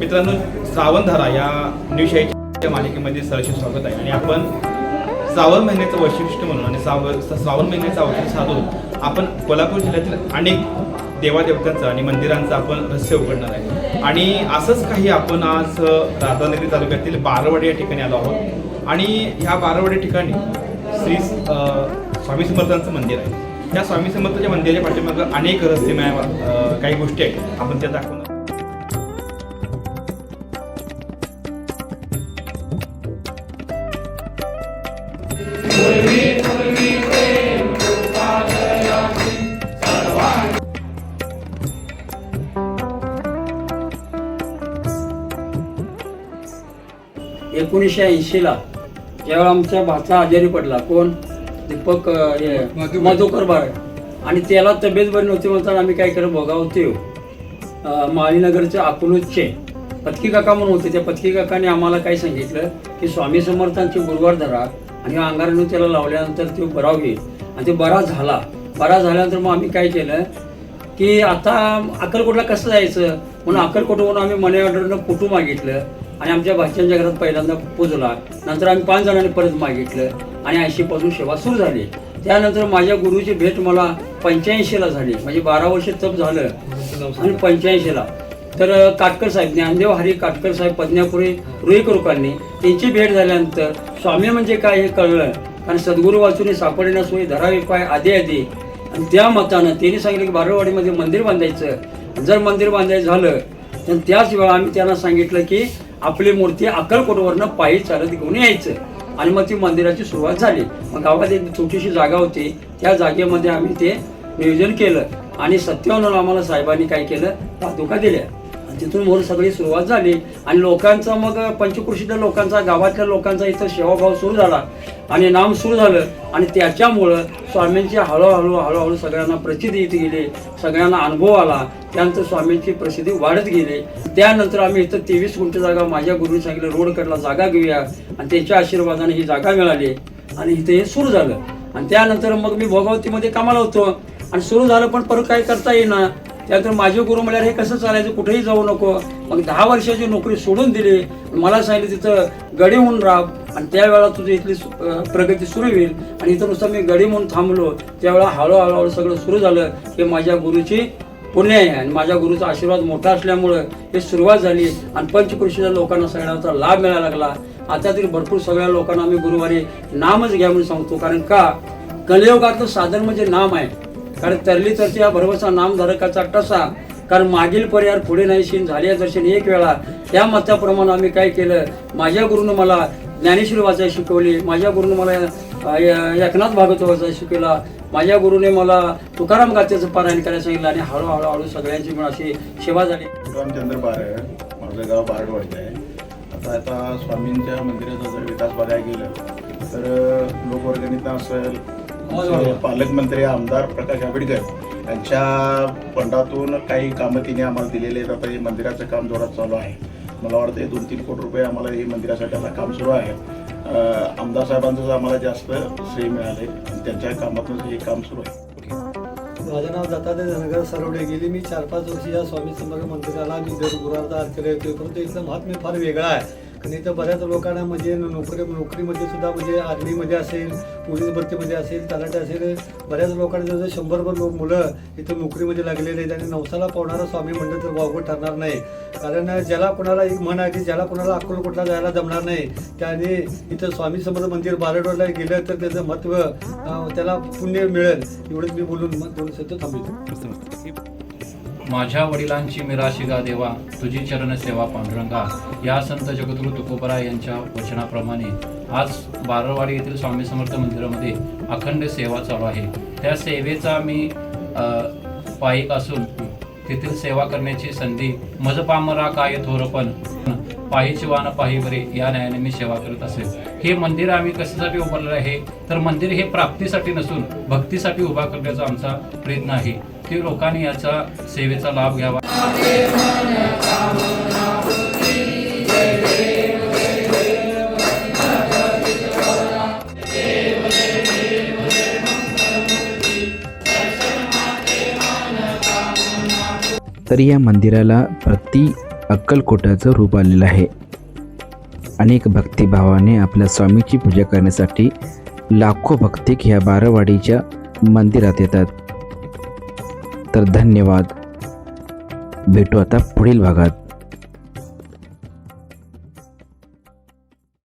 मित्रांनो श्रावणधारा या न्यूशाहीच्या मालिकेमध्ये सरशी स्वागत आहे. आणि आपण श्रावण महिन्याचं वैशिष्ट्य म्हणून आणि साव श्रावण महिन्याचा औषध साधून आपण कोल्हापूर जिल्ह्यातील अनेक देवादेवतांचं आणि मंदिरांचं आपण रहस्य उघडणार आहे. आणि असंच काही आपण आज राधानगरी तालुक्यातील बारवाडी या ठिकाणी आलो आहोत. आणि ह्या बारवाडी ठिकाणी श्री स्वामी समर्थांचं मंदिर आहे. त्या स्वामी समर्थाच्या मंदिराच्या पाठीमागं अनेक रहस्यमय काही गोष्टी आहेत. आपण त्या दाखवणार एकोणीसशे ऐंशीला जेव्हा आमचा भाचा आजारी पडला. कोण? दीपक हे, मधुकर. बाळ. आणि त्याला तब्येत बरी नव्हती म्हणताना आम्ही काय केलं? भोगावते माळीनगरचे अकलूजचे पत्की काका म्हणून होते. त्या पत्की काकाने आम्हाला काय सांगितलं? की स्वामी समर्थांची गुरुवार धरा आणि अंगाराने त्याला लावल्यानंतर तो बरा होईल आणि ते बरा झाला. बरा झाल्यानंतर मग आम्ही काय केलं? की आता अक्कलकोटला कसं जायचं? म्हणून अक्कलकोटवरून आम्ही मनी ऑर्डरनं फोटो मागितलं. आणि आमच्या भाच्यांच्या घरात पहिल्यांदा पोचला नंतर आम्ही पाच जणांनी परत मागितलं आणि ऐंशीपासून सेवा सुरू झाली. त्यानंतर माझ्या गुरुची भेट मला पंच्याऐंशीला झाली. म्हणजे बारा वर्ष तप झालं. आणि पंच्याऐंशीला. तर काटकर साहेब ज्ञानदेव हरी काटकर साहेब पद्मापुरी रुईकरुकांनी त्यांची भेट झाल्यानंतर स्वामी म्हणजे काय हे कळलं. कारण सद्गुरू वाचून सापडण्या सोयी धरावी पाय आधी आधी. आणि त्या मतानं त्यांनी सांगितलं की बारवाडीमध्ये मंदिर बांधायचं. जर मंदिर बांधायचं झालं तर त्याच वेळा आम्ही त्यांना सांगितलं की आपली मूर्ती अक्कलकोटवरनं पायी चालत घेऊन यायचं. आणि मग ती मंदिराची सुरुवात झाली. मग गावात एक छोटीशी जागा होती. त्या जागेमध्ये आम्ही ते नियोजन केलं. आणि सत्यावन्न आम्हाला साहेबांनी काय केलं? पादुका दिल्या. तिथून म्हणून सगळी सुरुवात झाली आणि लोकांचा मग पंचकृषीतल्या लोकांचा गावातल्या लोकांचा इथं सेवाभाव सुरू झाला आणि नाम सुरू झालं आणि त्याच्यामुळं स्वामींची हळूहळू हळूहळू सगळ्यांना प्रसिद्धी येत गेली सगळ्यांना अनुभव आला त्यानंतर स्वामींची प्रसिद्धी वाढत गेली. त्यानंतर आम्ही इथं तेवीस गुंठ जागा माझ्या गुरुने सांगितलं रोडकडला जागा घेऊया. आणि त्याच्या आशीर्वादाने ही जागा मिळाली आणि इथे हे सुरू झालं. आणि त्यानंतर मग मी भोगावतीमध्ये कामाला होतो. आणि सुरू झालं पण परत काय करता येईना. त्यानंतर माझे गुरु म्हणाले हे कसं चालायचं? कुठेही जाऊ नको. मग दहा वर्षाची नोकरी सोडून दिली. मला सांगितलं तिथं गडी म्हणून राब. आणि त्यावेळेला तुझी इथली प्रगती सुरू होईल. आणि इथं नुसतं मी गडी म्हणून थांबलो. त्यावेळेला हळूहळू हळू सगळं सुरू झालं. हे माझ्या गुरुची पुण्य आहे. आणि माझ्या गुरुचा आशीर्वाद मोठा असल्यामुळं हे सुरुवात झाली. आणि पंचकृषीच्या लोकांना सगळ्यांचा लाभ मिळायला लागला. आता तरी भरपूर सगळ्या लोकांना आम्ही गुरुवारी नामच घ्या म्हणून सांगतो. कारण का? कलियुगातलं साधन म्हणजे नाम आहे. कारण तरली तरची या भरवसा नामधारकाचा टसा. कारण मागील पर्याय पुढे नाही शीन झाले दर्शन एक वेळा. त्या मताप्रमाणे आम्ही काय केलं? माझ्या गुरुनं मला ज्ञानेश्वर वाचायला शिकवली. माझ्या गुरुनं मला य- एकनाथ भागवत वाचायला शिकवला. माझ्या गुरुने मला तुकाराम गाथेचं पारायण करायला सांगितलं आणि हळूहळू हळू सगळ्यांची मिळून अशी सेवा झाली. रामचंद्र माझं गाव बारडवाडी आहे. आता आता स्वामींच्या मंदिराचा जर विकास बघायला गेलं तर लोकवर्गणीतनं असेल पालकमंत्री आमदार प्रकाश आंबेडकर यांच्या फंडातून काही कामं तिने आम्हाला दिलेले आहेत. आता हे मंदिराचं काम जोरात चालू आहे. मला वाटतं हे दोन तीन कोटी रुपये आम्हाला हे मंदिरासाठी आता काम सुरू आहे. आमदार साहेबांचंच आम्हाला जास्त श्रेय मिळाले आणि त्यांच्या कामातूनच हे काम सुरू आहे. माझं नाव दत्तात्रय धनगर सरवडे गेली मी चार पाच वर्षी या स्वामी समर्थ मंदिराला मी दर गुरुवारचा आरती येतोय परंतु इथलं महात्म्य फार वेगळा आहे. आणि इथं बऱ्याच लोकांना म्हणजे नोकरी नोकरीमध्ये सुद्धा म्हणजे आर्मीमध्ये असेल पोलीस भरतीमध्ये असेल तलाठी असेल बऱ्याच लोकांना जवळ शंभरभर लोक मुलं इथं नोकरीमध्ये लागलेले आहेत आणि नवसाला पावणारा स्वामी म्हणलं तर वावगं ठरणार नाही. कारण ज्याला कोणाला एक म्हण आहे की ज्याला कोणाला अक्कलकोटला जायला जमणार नाही त्याने इथं स्वामी समर्थ मंदिर बारडोला गेलं तर त्याचं महत्त्व त्याला पुण्य मिळेल. एवढंच मी बोलून मग दोन शब्द थांबवतो. माझ्या वडिलांची मिराशिगा देवा तुझी चरण सेवा पांडुरंगा. या संत जगद्गुरु तुकोबरा यांच्या वचनाप्रमाणे आज बारवाडी येथील स्वामी समर्थ मंदिरामध्ये अखंड सेवा चालू आहे. त्या सेवेचा मी पायिक असून तेथील सेवा करण्याची संधी मजपामरा काय थोरपण पायी शिवान पायी बरे या न्यायाने मी सेवा करत असेल हे मंदिर आम्ही कशासाठी उभारलेलं आहे? तर मंदिर हे प्राप्तीसाठी नसून भक्तीसाठी उभा करण्याचा आमचा प्रयत्न आहे. ते लोकांनी याचा सेवेचा लाभ घ्यावा. तर या मंदिराला प्रति अक्कलकोटाचं रूप आलेलं आहे. अनेक भक्तिभावाने आपल्या स्वामीची पूजा करण्यासाठी लाखो भक्तिक ह्या बारावाडीच्या मंदिरात येतात. तर धन्यवाद. भेटू आता पुढील भागात.